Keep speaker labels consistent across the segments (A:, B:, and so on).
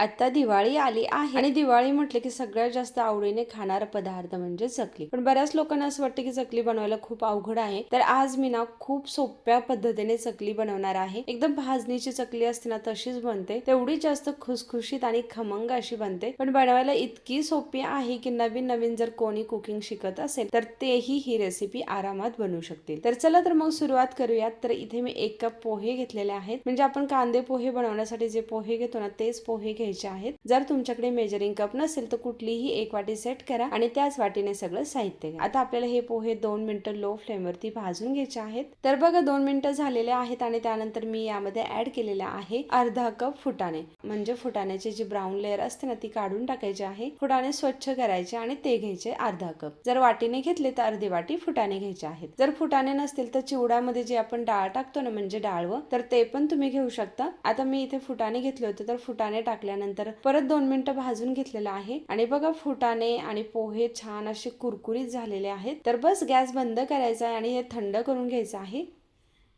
A: आता दिवाळी आली आहे आणि दिवाळी म्हटलं की सगळ्यात जास्त आवडीने खाणारा पदार्थ म्हणजे चकली. पण बऱ्याच लोकांना असं वाटतं की चकली बनवायला खूप अवघड आहे. तर आज मी ना खूप सोप्या पद्धतीने चकली बनवणार आहे. एकदम भाजणीची चकली असते ना तशीच बनते. तेवढीच जास्त खुसखुशीत आणि खमंग अशी बनते. पण बनवायला इतकी सोपी आहे की नवीन नवीन जर कोणी कुकिंग शिकत असेल तर तेही ही रेसिपी आरामात बनवू शकतील. तर चला तर मग सुरुवात करूयात. तर इथे मी एक कप पोहे घेतलेले आहेत. म्हणजे आपण कांदे पोहे बनवण्यासाठी जे पोहे घेतो ना तेच पोहे घ्यायचे आहेत. जर तुमच्याकडे मेजरिंग कप नसेल तर कुठलीही एक वाटी सेट करा आणि त्याच वाटीने सगळं साहित्य घ्या. आता आपल्याला हे पोहे दोन मिनिटं लो फ्लेमवरती भाजून घ्यायचे आहेत. तर बघा दोन मिनिटं झालेले आहेत आणि त्यानंतर मी यामध्ये ऍड केलेला आहे अर्धा कप फुटाणे. म्हणजे फुटाण्याची जी ब्राऊन लेअर असते ना ती काढून टाकायची आहे. फुटाणे स्वच्छ करायचे आणि ते घ्यायचे अर्धा कप जर वाटीने घेतले तर अर्धी वाटी फुटाणे घ्यायचे आहेत. जर फुटाणे नसतील तर चिवडामध्ये जे आपण डाळ टाकतो ना म्हणजे डाळवं तर ते पण तुम्ही घेऊ शकता. आता मी इथे फुटाणे घेतले होते तर फुटाणे टाकल्यानंतर परत दोन मिनिटं भाजून घेतलेलं आहे. आणि बघा फुटाणे आणि पोहे छान असे कुरकुरीत झालेले आहेत. तर बस गॅस बंद करायचा आहे आणि हे थंड करून घ्यायचं आहे.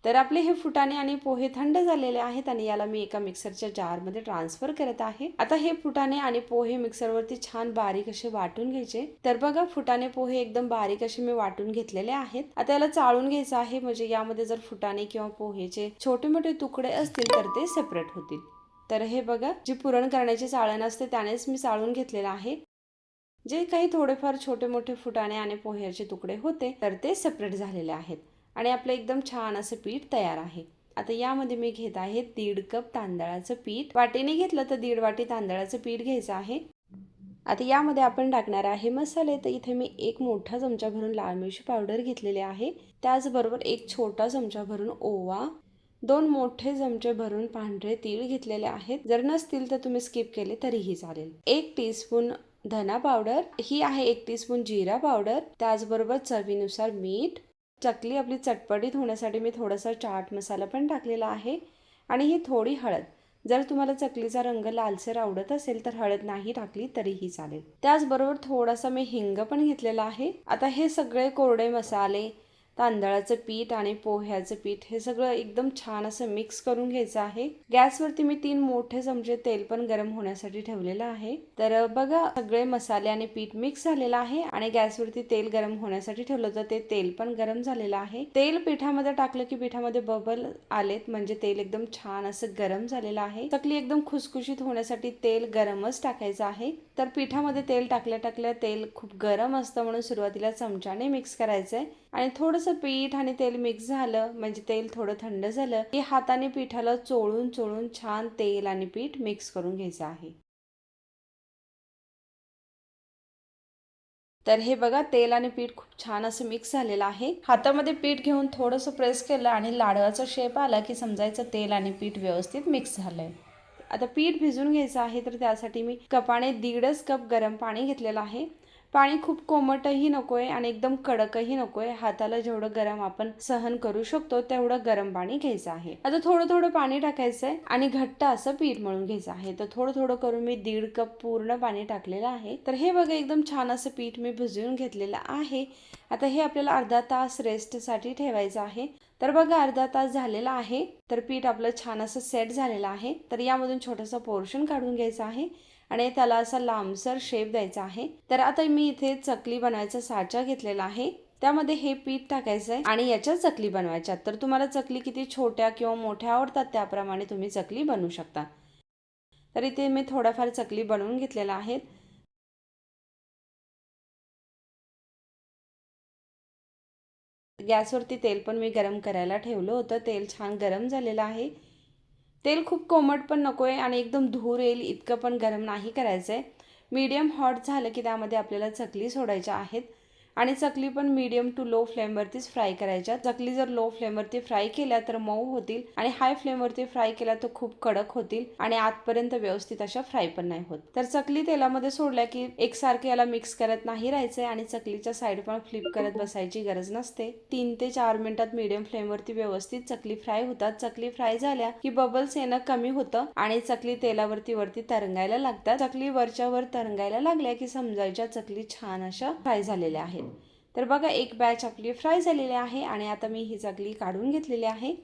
A: तर आपले हे फुटाणे आणि पोहे थंड झालेले आहेत आणि याला मी एका मिक्सरच्या जारमध्ये ट्रान्सफर करत आहे. आता हे फुटाणे आणि पोहे मिक्सरवरती छान बारीक असे वाटून घ्यायचे. तर बघा फुटाणे पोहे एकदम बारीक असे मी वाटून घेतलेले आहेत. आता याला चाळून घ्यायचं आहे. म्हणजे यामध्ये जर फुटाणे किंवा पोहेचे छोटे मोठे तुकडे असतील तर ते सेपरेट होतील. तर हे बघा जी पुरण करण्याची चाळण असते त्यानेच मी चाळून घेतलेलं आहे. जे काही थोडेफार छोटे मोठे फुटाणे आणि पोह्याचे तुकडे होते तर ते सेपरेट झालेले आहेत. आणि आपलं एकदम छान असं पीठ तयार आहे. आता यामध्ये मी घेत आहे दीड कप तांदळाचं पीठ. वाटीने घेतलं तर दीड वाटी तांदळाचं पीठ घ्यायचं आहे. आता यामध्ये आपण टाकणार आहे मसाले. तर इथे मी एक मोठा चमचा भरून लाल मिरची पावडर घेतलेली आहे. त्याचबरोबर एक छोटा चमचा भरून ओवा दोन मोठे चमचे भरून पांढरे तीळ घेतलेले आहेत. जर नसतील तर तुम्ही स्किप केले तरीही चालेल. एक टीस्पून धना पावडर ही आहे एक टीस्पून जिरा पावडर त्याचबरोबर चवीनुसार मीठ चकली आपली चटपटीत होण्यासाठी मी थोडासा चाट मसाला पण टाकलेला आहे आणि ही थोडी हळद. जर तुम्हाला चकलीचा रंग लालसर आवडत असेल तर हळद नाही टाकली तरीही चालेल. त्याचबरोबर थोडासा मी हिंग पण घेतलेला आहे. आता हे सगळे कोरडे मसाले तांदळाचं पीठ आणि पोह्याचं पीठ हे सगळं एकदम छान असं मिक्स करून घ्यायचं आहे. गॅसवरती मी तीन मोठे चमचे तेल पण गरम होण्यासाठी ठेवलेलं आहे. तर बघा सगळे मसाले आणि पीठ मिक्स झालेलं आहे आणि गॅसवरती तेल गरम होण्यासाठी ठेवलं तर ते तेल पण गरम झालेलं आहे. तेल पिठामध्ये टाकलं की पिठामध्ये बबल आलेत म्हणजे तेल एकदम छान असं गरम झालेलं आहे. चकली एकदम खुसखुशीत होण्यासाठी तेल गरमच टाकायचं आहे. तर पिठामध्ये तेल टाकल्या टाकल्या तेल खूप गरम असतं म्हणून सुरुवातीला चमच्याने मिक्स करायचंय. आणि थोडंसं पीठ आणि तेल मिक्स झालं म्हणजे तेल थोडं थंड झालं की हाताने पिठाला चोळून चोळून छान तेल आणि पीठ मिक्स करून घ्यायचं आहे. तर हे बघा तेल आणि पीठ खूप छान असं मिक्स झालेलं आहे. हातामध्ये पीठ घेऊन थोडंसं प्रेस केलं आणि लाडवाचा शेप आला की समजायचं तेल आणि पीठ व्यवस्थित मिक्स झालंय. आता पीठ भिजून घ्यायचं आहे तर त्यासाठी मी कपाने दीडच कप गरम पाणी घेतलेलं आहे. पाणी खूप कोमटही नको आहे आणि एकदम कडकही नको आहे हाताला जेवढं गरम आपण सहन करू शकतो तेवढं गरम पाणी घ्यायचं आहे. आता थोडं थोडं पाणी टाकायचं आहे आणि घट्ट असं पीठ मळून घ्यायचं आहे. तर थोडं थोडं करून मी दीड कप पूर्ण पाणी टाकलेलं आहे. तर हे बघा एकदम छान असं पीठ मी भिजवून घेतलेलं आहे. आता हे आपल्याला अर्धा तास रेस्टसाठी ठेवायचं आहे. तर बघा अर्धा तास झालेला आहे. तर पीठ आपलं छान असं सेट झालेलं आहे. तर यामधून छोटंसं पोर्शन काढून घ्यायचं आहे आणि त्याला असा लांबसर शेप द्यायचा आहे. तर आता मी इथे चकली बनवायचा साचा घेतलेला आहे. त्यामध्ये हे पीठ टाकायचं आहे आणि याच्या चकली बनवायच्या. तर तुम्हाला चकली किती छोट्या किंवा मोठ्या आवडतात त्याप्रमाणे तुम्ही चकली बनवू शकता. तर इथे मी थोड्याफार चकली बनवून घेतलेल्या आहेत गॅसवरती तेल पण मी गरम करायला ठेवलं होतं. तेल छान गरम झालेलं आहे. तेल खूप कोमट पण नको आहे आणि एकदम धूर येईल इतकं पण गरम नाही करायचं आहे मीडियम हॉट झालं की त्यामध्ये आपल्याला चकली सोडायच्या आहेत. आणि चकली पण मीडियम टू लो फ्लेमवरतीच फ्राय करायच्या. चकली जर लो फ्लेमवरती फ्राय केल्या तर मऊ होतील आणि हाय फ्लेमवरती फ्राय केल्या तर खूप कडक होतील आणि आतपर्यंत व्यवस्थित अशा फ्राय पण नाही होत. तर चकली तेलामध्ये सोडल्या की एकसारखे याला मिक्स करत नाही राहायचंय आणि चकलीच्या साईड पण फ्लिप करत बसायची गरज नसते. तीन ते चार मिनिटात मीडियम फ्लेमवरती व्यवस्थित चकली फ्राय होतात. चकली फ्राय झाल्या की बबल्स येणं कमी होतं आणि चकली तेलावरती वरती तरंगायला लागतात. चकली वरच्या वर तरंगायला लागल्या की समजायच्या चकली छान अशा फ्राय झालेल्या आहेत. तर बघा एक बॅच आपली फ्राय झालेली आहे आणि आता मी ही चकली काढून घेतलेली आहे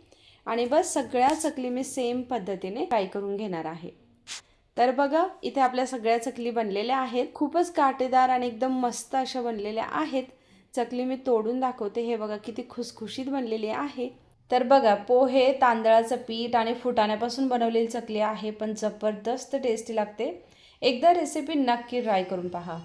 A: आणि बस सगळ्या चकली मी सेम पद्धतीने फ्राय करून घेणार आहे. तर बघा इथे आपल्या सगळ्या चकली बनलेल्या आहेत. खूपच काटेदार आणि एकदम मस्त अशा बनलेल्या आहेत. चकली मी तोडून दाखवते. हे बघा किती खुसखुशीत बनलेली आहे. तर बघा पोहे तांदळाचं पीठ आणि फुटाण्यापासून बनवलेली चकली आहे पण जबरदस्त टेस्टी लागते. एकदा रेसिपी नक्की ट्राय करून पहा.